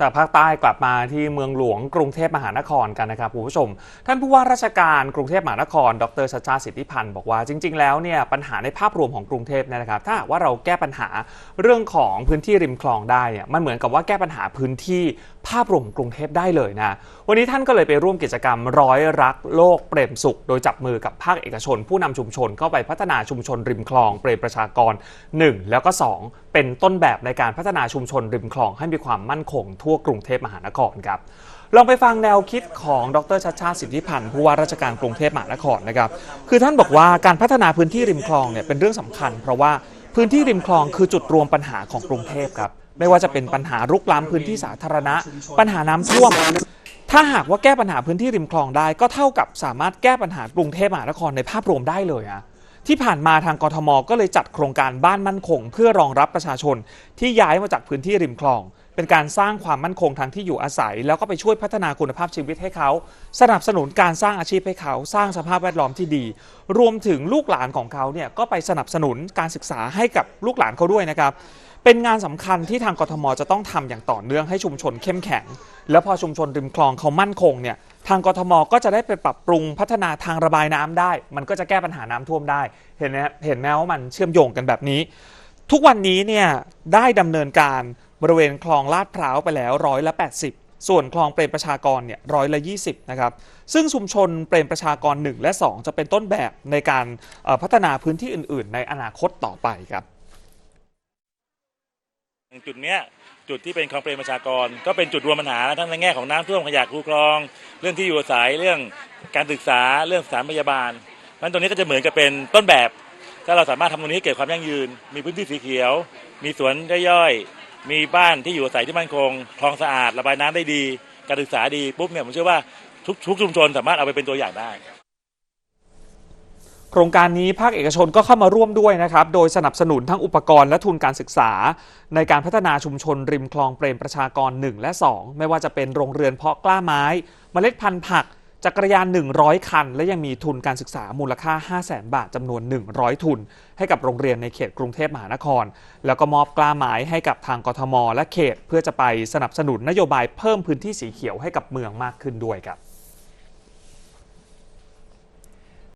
จากภาคใต้กลับมาที่เมืองหลวงกรุงเทพมหานครกันนะครับคุณผู้ชม ท่านผู้ว่าราชการกรุงเทพมหานคร ดรชาชาสิทธิพันธ์บอกว่าจริง ๆ แล้วเนี่ยปัญหาในภาพรวมของกรุงเทพเนยนะครับ ถ้าหากว่าเราแก้ปัญหาเรื่องของพื้นที่ริมคลองได้เนี่ยมันเหมือนกับว่าแก้ปัญหาพื้นที่ภาพรวมกรุงเทพได้เลยนะวันนี้ท่านก็เลยไปร่วมกิจกรรมร้อยรักโลกเปรมสุข โดยจับมือกับภาคเอกชน ผู้นำชุมชนเข้าไปพัฒนาชุมชนริมคลองเปรมประชากร 1 แล้วก็ 2 เป็นต้นแบบในการพัฒนาชุมชนริมคลองให้มีความมั่นคงทั่วกรุงเทพมหานครครับลองไปฟังแนวคิดของดรชัชชาติสิทธิพันธ์ผู้ว่าราชการกรุงเทพมหานครนะครับ คือท่านบอกว่าการพัฒนาพื้นที่ริมคลองเนี่ยเป็นเรื่องสำคัญ เพราะว่าพื้นที่ริมคลองคือจุดรวมปัญหาของกรุงเทพครับ ไม่ว่าจะเป็นปัญหารุกล้ำพื้นที่สาธารณะ ปัญหาน้ำท่วม ถ้าหากว่าแก้ปัญหาพื้นที่ริมคลองได้ ก็เท่ากับสามารถแก้ปัญหากรุงเทพมหานครในภาพรวมได้เลยอะที่ผ่านมาทางกทม ก็เลยจัดโครงการบ้านมั่นคง เพื่อรองรับประชาชนที่ย้ายมาจากพื้นที่ริมคลอง เป็นการสร้างความมั่นคงทางที่อยู่อาศัย แล้วก็ไปช่วยพัฒนาคุณภาพชีวิตให้เขา สนับสนุนการสร้างอาชีพให้เขา สร้างสภาพแวดล้อมที่ดี รวมถึงลูกหลานของเขาเนี่ยก็ไปสนับสนุนการศึกษาให้กับลูกหลานเขาด้วยนะครับเป็นงานสำคัญที่ทางกทมจะต้องทำอย่างต่อเนื่องให้ชุมชนเข้มแข็ง แล้วพอชุมชนริมคลองเขามั่นคงเนี่ยทางกทมก็จะได้ไปปรับปรุงพัฒนาทางระบายน้ำได้ มันก็จะแก้ปัญหาน้ำท่วมได้ เห็นไหมเห็นไหมว่ามันเชื่อมโยงกันแบบนี้ ทุกวันนี้เนี่ยได้ดำเนินการ บริเวณคลองลาดพร้าวไปแล้วร้อยละ 80 ส่วนคลองเปรมประชากรเนี่ยร้อยละ 20 นะครับ ซึ่งชุมชนเปรมประชากร 1 และ 2 จะเป็นต้นแบบในการพัฒนาพื้นที่อื่น ๆ ในอนาคตต่อไปครับจุดเนี้ยจุดที่เป็นคลองเปรมประชากร ก็เป็นจุดรวมปัญหาทั้งในแง่ของน้ำท่วมขยะคูคลอง เรื่องที่อยู่อาศัยเรื่องการศึกษาเรื่องสถานพยาบาลนั้นตรงนี้ก็จะเหมือนกับเป็นต้นแบบ ถ้าเราสามารถทำตรงนี้ให้เกิดความยั่งยืน มีพื้นที่สีเขียว มีสวนย่อย มีบ้านที่อยู่อาศัยที่มั่นคงคลองสะอาดระบายน้ำได้ดี การศึกษาดีปุ๊บเนี่ยผมเชื่อว่าทุกทุกชุมชนสามารถเอาไปเป็นตัวอย่างได้ โครงการนี้ภาคเอกชนก็เข้ามาร่วมด้วยนะครับ โดยสนับสนุนทั้งอุปกรณ์และทุนการศึกษา ในการพัฒนาชุมชนริมคลองเปรมประชากร 1 และ 2 ไม่ว่าจะเป็นโรงเรือนเพาะกล้าไม้ เมล็ดพันธุ์ผัก จักรยาน 100 คัน และยังมีทุนการศึกษามูลค่า 5 0 0แสนบาทจำนวน 100 ทุน ให้กับโรงเรียนในเขตกรุงเทพมหานคร แล้วก็มอบกล้าไม้ให้กับทางกทม และเขตเพื่อจะไปสนับสนุนนโยบายเพิ่มพื้นที่สีเขียวให้กับเมืองมากขึ้นด้วยครับ